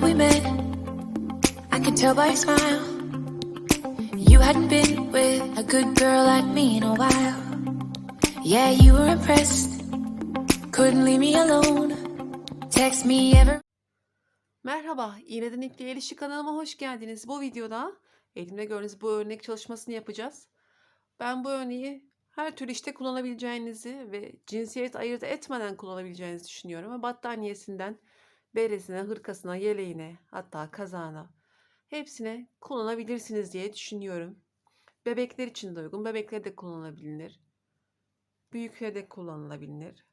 remember we met. I could tell by your smile. You hadn't been with a good girl like me in a while. Yeah, you were impressed. Couldn't leave me alone. Text me every Merhaba, İğneden İpliğe İlişki kanalıma hoş geldiniz. Bu videoda elimde gördüğünüz bu örnek çalışmasını yapacağız. Ben bu örneği her türlü işte kullanabileceğinizi ve cinsiyet ayırt etmeden kullanabileceğinizi düşünüyorum. Ve battaniyesinden beresine, hırkasına, yeleğine, hatta kazağına hepsine kullanabilirsiniz diye düşünüyorum. Bebekler için de uygun. Bebekler de kullanılabilir. Büyükler de kullanılabilir.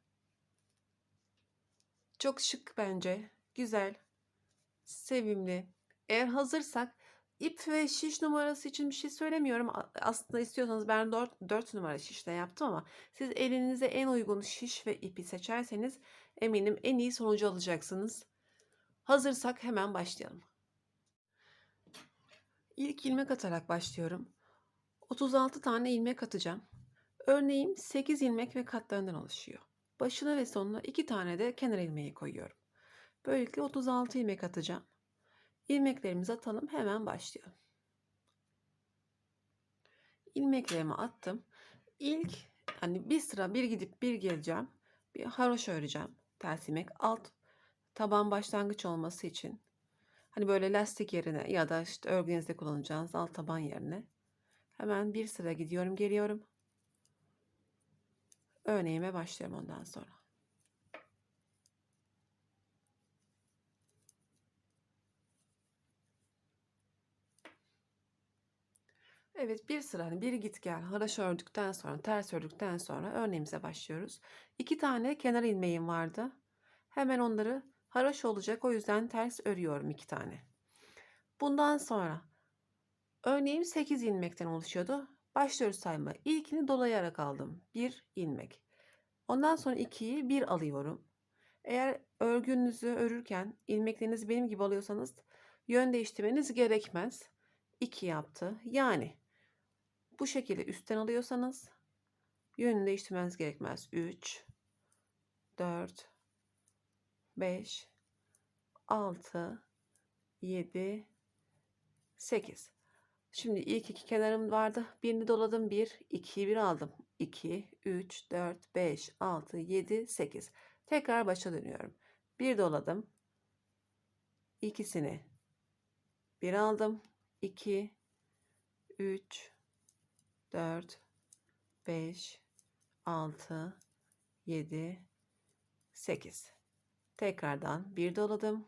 Çok şık bence. Güzel sevimli. Eğer hazırsak ip ve şiş numarası için bir şey söylemiyorum. Aslında istiyorsanız ben 4, 4 numara şişle yaptım ama siz elinize en uygun şiş ve ipi seçerseniz eminim en iyi sonucu alacaksınız. Hazırsak hemen başlayalım. İlk ilmek atarak başlıyorum. 36 tane ilmek atacağım. Örneğim 8 ilmek ve katlarından oluşuyor. Başına ve sonuna 2 tane de kenar ilmeği koyuyorum. Böylelikle 36 ilmek atacağım. İlmeklerimizi atalım hemen başlayalım. İlmeklerimi attım. İlk hani bir sıra bir gidip bir geleceğim. Bir haroşa öreceğim. Ters ilmek alt taban başlangıç olması için. Hani böyle lastik yerine ya da işte örgünüzde kullanacağınız alt taban yerine. Hemen bir sıra gidiyorum geliyorum. Örneğime başlıyorum ondan sonra. Evet bir sıra hani bir git gel haraşo ördükten sonra ters ördükten sonra örneğimize başlıyoruz. İki tane kenar ilmeğim vardı. Hemen onları haraşo olacak o yüzden ters örüyorum iki tane. Bundan sonra örneğim 8 ilmekten oluşuyordu. Başlıyoruz sayma. İlkini dolayarak aldım. Bir ilmek. Ondan sonra ikiyi bir alıyorum. Eğer örgünüzü örürken ilmeklerinizi benim gibi alıyorsanız yön değiştirmeniz gerekmez. 2 yaptı. Yani bu şekilde üstten alıyorsanız yönünü değiştirmeniz gerekmez. 3 4 5 6 7 8 Şimdi ilk iki kenarım vardı. Birini doladım. 1, 2'yi bir aldım. 2, 3, 4, 5, 6, 7, 8. Tekrar başa dönüyorum. Bir doladım. İkisini bir aldım. 2, 3, 4, 5, 6, 7, 8. Tekrardan bir doladım.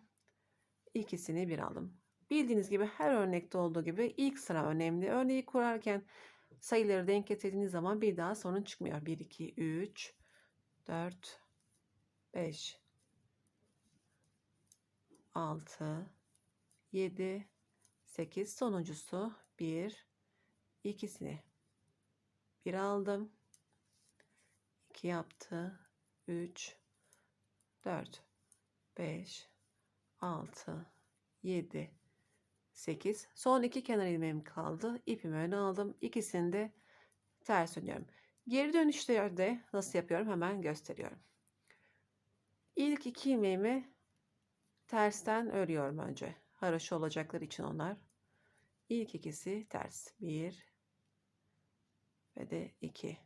İkisini bir aldım. Bildiğiniz gibi her örnekte olduğu gibi ilk sıra önemli. Örneği kurarken sayıları denk getirdiğiniz zaman bir daha sorun çıkmıyor. 1, 2, 3, 4, 5, 6, 7, 8. Sonuncusu 1, ikisini bir aldım. 2 yaptı. 3, 4, 5, 6, 7, 8. Son iki kenar ilmeğim kaldı. İpimi öne aldım. İkisini de ters dönüyorum. Geri dönüşlerde nasıl yapıyorum hemen gösteriyorum. İlk iki ilmeğimi tersten örüyorum önce. Haroşa olacaklar için onlar. İlk ikisi ters. 1 ve de 2.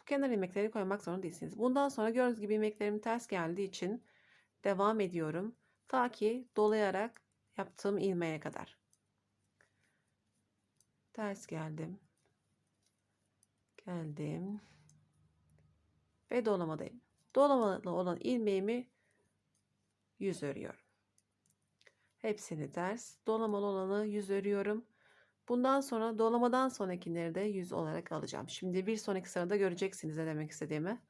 Bu kenar ilmekleri koymak zorunda değilsiniz. Bundan sonra gördüğünüz gibi ilmeklerim ters geldiği için devam ediyorum. Ta ki dolayarak yaptığım ilmeğe kadar. Ters geldim. Geldim. Ve dolamadayım. Dolamalı olan ilmeğimi yüz örüyorum. Hepsini ters. Dolamalı olanı yüz örüyorum. Bundan sonra dolamadan sonrakileri de yüz olarak alacağım. Şimdi bir sonraki sırada göreceksiniz ne demek istediğimi.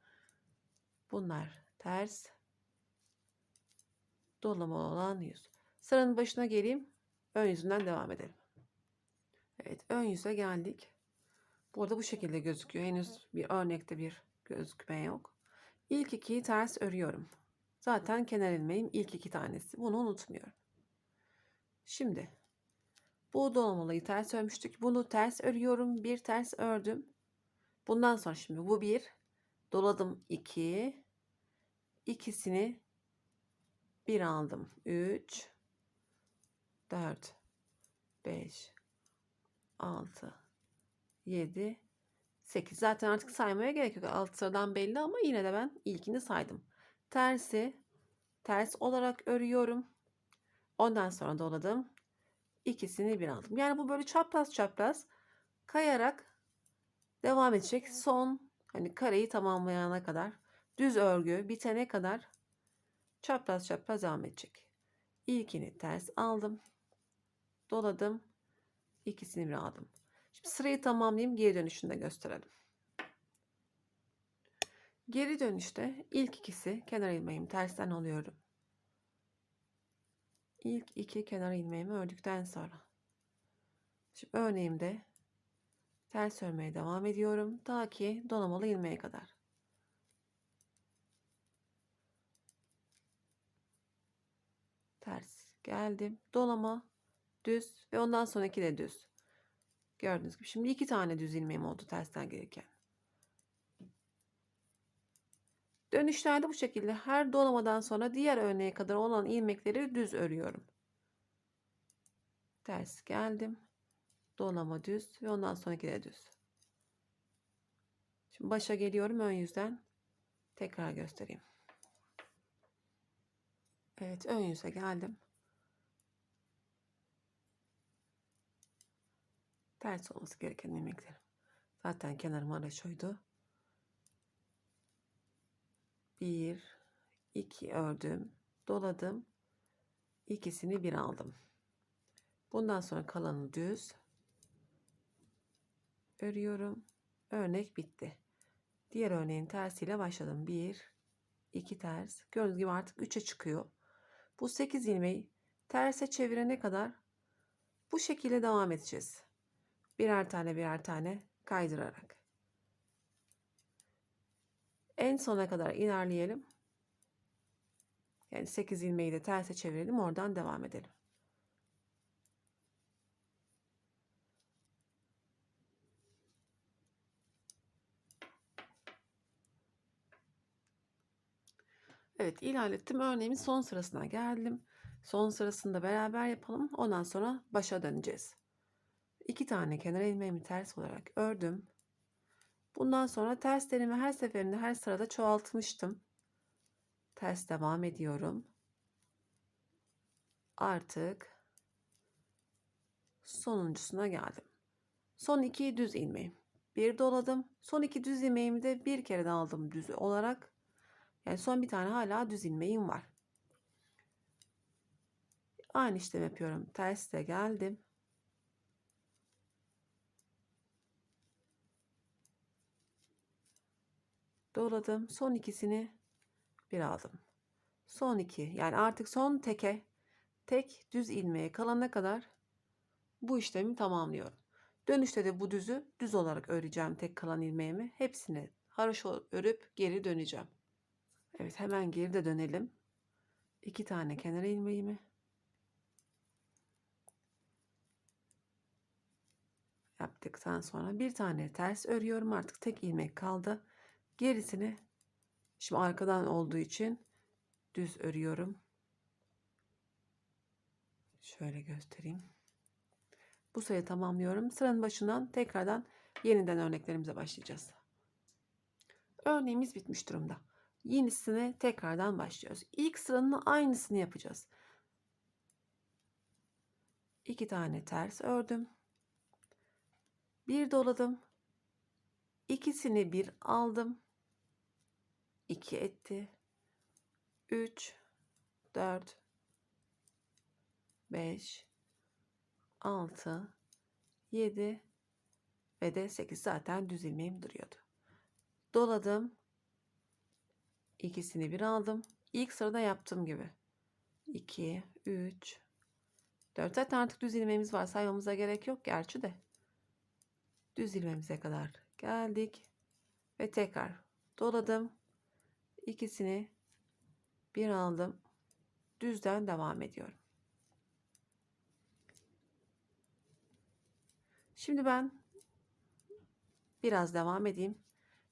Bunlar ters. Dolamalı olan yüz. Sıranın başına geleyim. Ön yüzünden devam edelim. Evet ön yüze geldik. Bu arada bu şekilde gözüküyor. Henüz bir örnekte bir gözükme yok. İlk ikiyi ters örüyorum. Zaten kenar ilmeğim ilk iki tanesi. Bunu unutmuyorum. Şimdi bu dolamalıyı ters örmüştük. Bunu ters örüyorum. Bir ters ördüm. Bundan sonra şimdi bu bir. Doladım iki. İkisini bir aldım. Üç. 4, 5, 6, 7, 8. Zaten artık saymaya gerek yok. Alt sıradan belli ama yine de ben ilkini saydım. Tersi ters olarak örüyorum. Ondan sonra doladım. İkisini bir aldım. Yani bu böyle çapraz çapraz kayarak devam edecek. Son hani kareyi tamamlayana kadar düz örgü bitene kadar çapraz çapraz devam edecek. İlkini ters aldım. Doladım. İkisini bir aldım. Şimdi sırayı tamamlayayım. Geri dönüşünü de gösterelim. Geri dönüşte ilk ikisi kenar ilmeğimi tersten alıyorum. İlk iki kenar ilmeğimi ördükten sonra. Şimdi örneğimde ters örmeye devam ediyorum. Ta ki dolamalı ilmeğe kadar. Ters geldim. Dolama düz ve ondan sonraki de düz. Gördüğünüz gibi şimdi iki tane düz ilmeğim oldu tersten gelirken. Dönüşlerde bu şekilde her dolamadan sonra diğer örneğe kadar olan ilmekleri düz örüyorum. Ters geldim. Dolama düz ve ondan sonraki de düz. Şimdi başa geliyorum ön yüzden. Tekrar göstereyim. Evet ön yüze geldim. Ters olması gereken ilmeklerim. Zaten kenarım araşoydu. Bir, iki ördüm, doladım. İkisini bir aldım. Bundan sonra kalanı düz örüyorum. Örnek bitti. Diğer örneğin tersiyle başladım. Bir, iki ters. Gördüğünüz gibi artık 3'e çıkıyor. Bu 8 ilmeği terse çevirene kadar bu şekilde devam edeceğiz. Birer tane birer tane kaydırarak. En sona kadar ilerleyelim. Yani 8 ilmeği de terse çevirelim. Oradan devam edelim. Evet ilerlettim. Örneğimin son sırasına geldim. Son sırasında beraber yapalım. Ondan sonra başa döneceğiz. İki tane kenar ilmeğimi ters olarak ördüm. Bundan sonra terslerimi her seferinde her sırada çoğaltmıştım. Ters devam ediyorum. Artık sonuncusuna geldim. Son iki düz ilmeğim. Bir doladım. Son iki düz ilmeğimi de bir kere de aldım düz olarak. Yani son bir tane hala düz ilmeğim var. Aynı işlem yapıyorum. Terste geldim. Doladım. Son ikisini bir aldım. Son iki. Yani artık son teke tek düz ilmeğe kalana kadar bu işlemi tamamlıyorum. Dönüşte de bu düzü düz olarak öreceğim tek kalan ilmeğimi. Hepsini haroşa örüp geri döneceğim. Evet hemen geri de dönelim. İki tane kenar ilmeğimi yaptıktan sonra bir tane ters örüyorum. Artık tek ilmek kaldı. Gerisini şimdi arkadan olduğu için düz örüyorum. Şöyle göstereyim. Bu sayı tamamlıyorum. Sıranın başından tekrardan yeniden örneklerimize başlayacağız. Örneğimiz bitmiş durumda. Yenisine tekrardan başlıyoruz. İlk sıranın aynısını yapacağız. İki tane ters ördüm. Bir doladım. İkisini bir aldım. 2 etti. 3 4 5 6 7 ve de 8 zaten düz ilmeğim duruyordu. Doladım. İkisini bir aldım. İlk sırada yaptığım gibi. 2 3 4 zaten artık düz ilmeğimiz var. Saymamıza gerek yok gerçi de. Düz ilmeğimize kadar geldik. Ve tekrar doladım ikisini bir aldım. Düzden devam ediyorum. Şimdi ben biraz devam edeyim.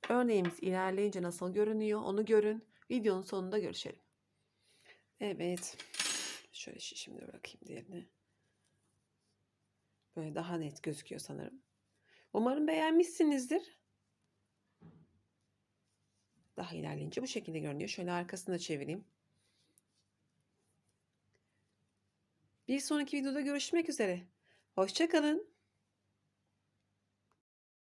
Örneğimiz ilerleyince nasıl görünüyor onu görün. Videonun sonunda görüşelim. Evet. Şöyle şimdi bırakayım diğerini. Böyle daha net gözüküyor sanırım. Umarım beğenmişsinizdir. Daha ilerleyince bu şekilde görünüyor. Şöyle arkasını da çevireyim. Bir sonraki videoda görüşmek üzere. Hoşça kalın.